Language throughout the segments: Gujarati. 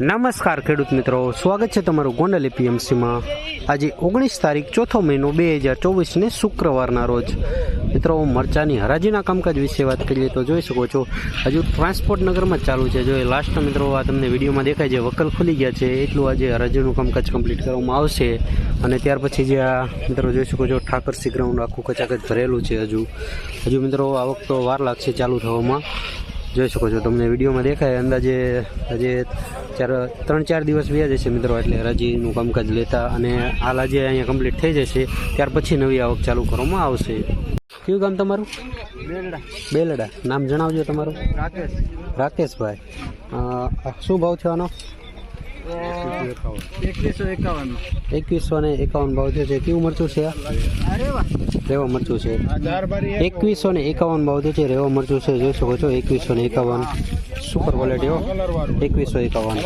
નમસ્કાર ખેડૂત મિત્રો, સ્વાગત છે તમારું ગોંડલ એપીએમસીમાં. આજે ઓગણીસ તારીખ, ચોથો મહિનો બે હજાર ચોવીસને શુક્રવારના રોજ. મિત્રો, મરચાની હરાજીના કામકાજ વિશે વાત કરીએ તો જોઈ શકો છો, હજુ ટ્રાન્સપોર્ટ નગરમાં ચાલુ છે. જો લાસ્ટ મિત્રો, આ તમને વિડીયોમાં દેખાય છે, વકલ ખુલી ગયા છે, એટલું આજે હરાજીનું કામકાજ કમ્પ્લીટ કરવામાં આવશે. અને ત્યાર પછી જે આ, મિત્રો, જોઈ શકો છો, ઠાકરસી ગ્રાઉન્ડ આખું કચાકચ ભરેલું છે હજુ. હજુ મિત્રો, આ વખતો વાર લાગશે ચાલુ થવામાં. જોઈ શકો છો તમને વિડીયોમાં દેખાય. અંદાજે આજે ચાર ત્રણ ચાર દિવસ વ્યા જશે મિત્રો એટલે હરાજીનું કામકાજ લેતા અને હાલ આજે અહીંયા કમ્પ્લીટ થઈ જશે. ત્યાર પછી નવી આવક ચાલુ કરવામાં આવશે. કયું ગામ તમારું? બેલડા. નામ જણાવજો તમારું. રાકેશ રાકેશભાઈ. શું ભાવ થવાનો એકવીસો એકાવન. એકવીસો ને એકાવન ભાવ થયો છે. કેવું મરચું છે રેવા મરચું છે. એકવીસો ને એકાવન ભાવ થયો છે. રેવા મરચું છે. જોઈ શકો છો એકવીસો ને એકાવન સુપર ક્વોલિટી એકવીસો એકાવન.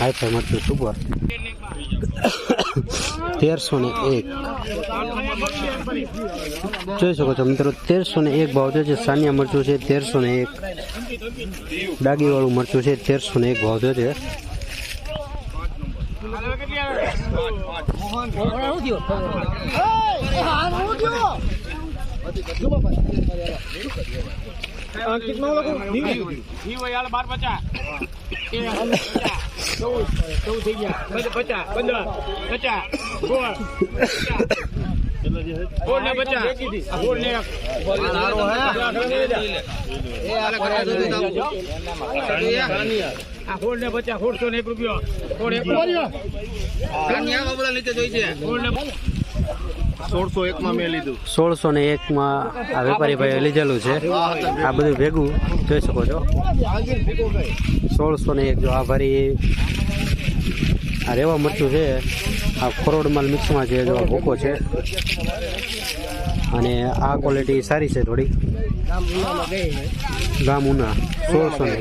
હાઈ ફાઈ મરચું સુપર તેરસો ને એક. જોઈ શકો છો મિત્રો તેરસો ને એક ભાવ છે. સાનિયા મરચું છે તેરસો ને એક. ડાગીવાળું મરચું છે તેરસો ને એક ભાવ બાર થઈ ગયા પચાસ પંદર પચાસ ગોળ બોલ ને બચ્ચા બોલ ને સારો થયો છે? સોળસો એક માં મેં લીધું. સોળસો ને એકમાં આ વેપારી ભાઈએ લીધેલું છે. આ બધું ભેગું જોઈ શકો છો. સોળસો ને એક જો આ ભારી આ રેવા મરચું છે. આ ફોરવર્ડ માલ મિક્સમાં છે જો આ ભૂકો છે. અને આ ક્વોલિટી સારી છે થોડી. ગામ ઉના સોળસો ને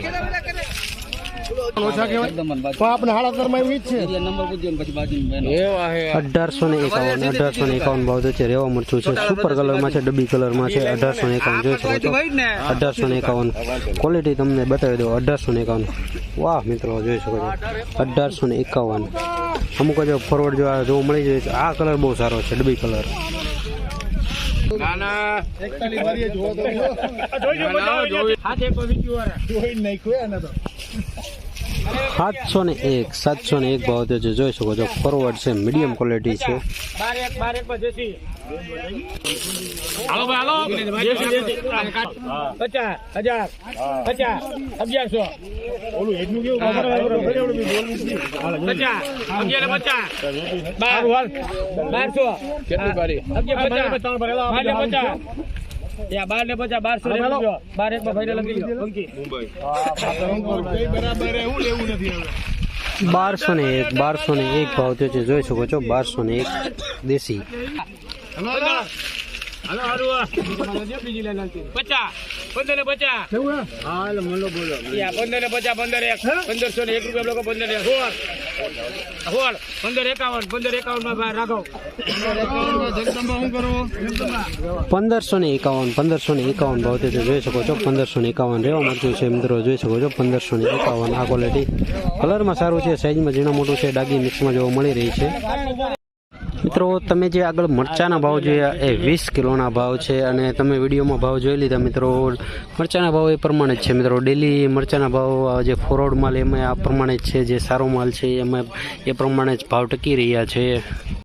અઢારસો ને એકાવન અઢારસો ને એકાવન ભાવ છે રેવા મરચું છે. સુપર કલરમાં છે ડબ્બી કલરમાં છે અઢારસો ને એકાવન જોઈ શકો છો અઢારસો ને એકાવન. ક્વોલિટી તમને બતાવી દો અઢારસો ને એકાવન. વાહ મિત્રો જોઈ શકો છો. અઢારસો ને એકાવન. અમુક જો ફોરવર્ડ જો જોવા મળી જાય છે આ કલર બહુ સારો છે ડબ્બી કલર સાતસો ને એક સાતસો ને એક ભાવ જે જોઈ શકો છો ફોરવર્ડ છે મીડિયમ ક્વોલિટી છે. બારસો પચાસ બાર ને પચાસ બારસો બાર એક ભાઈ બારસો લો રૂપિયો. બાર એક માં ભાઈને લખી લો બારસો ને એક બારસો ને એક ભાવ થયો છે. જોઈ શકો છો બારસો ને એક દેશી. પચાસ. પંદર ને પચાસ. બોલો. પંદર ને પચાસ પંદર એક. પંદરસો ને એક રૂપિયા લોકો પંદર એક. હોળ. હોળ. પંદર એકાવન પંદર એકાવનમાં ભાઈ રાખો પંદરસો ને એકાવન પંદરસો ને એકાવન ભાવ તે જોઈ શકો છો. પંદરસો ને એકાવન રહેવા મળતું છે મિત્રો જોઈ શકો છો. પંદરસો ને એકાવન આ ક્વોલિટી કલરમાં સારું છે સાઈઝમાં ઝીણા મોટું છે ડાગી મિક્સમાં જોવા મળી રહી છે. મિત્રો, તમે જે આગળ મરચાના ભાવ જોયા, એ વીસ કિલોના ભાવ છે અને તમે વિડીયોમાં ભાવ જોઈ લીધા મિત્રો. મરચાના ભાવ એ પ્રમાણે જ છે મિત્રો. ડેલી મરચાના ભાવ જે ફોરવર્ડ માલ, એમાં આ પ્રમાણે જ છે, જે સારો માલ છે, એમાં એ પ્રમાણે જ ભાવ ટકી રહ્યા છે.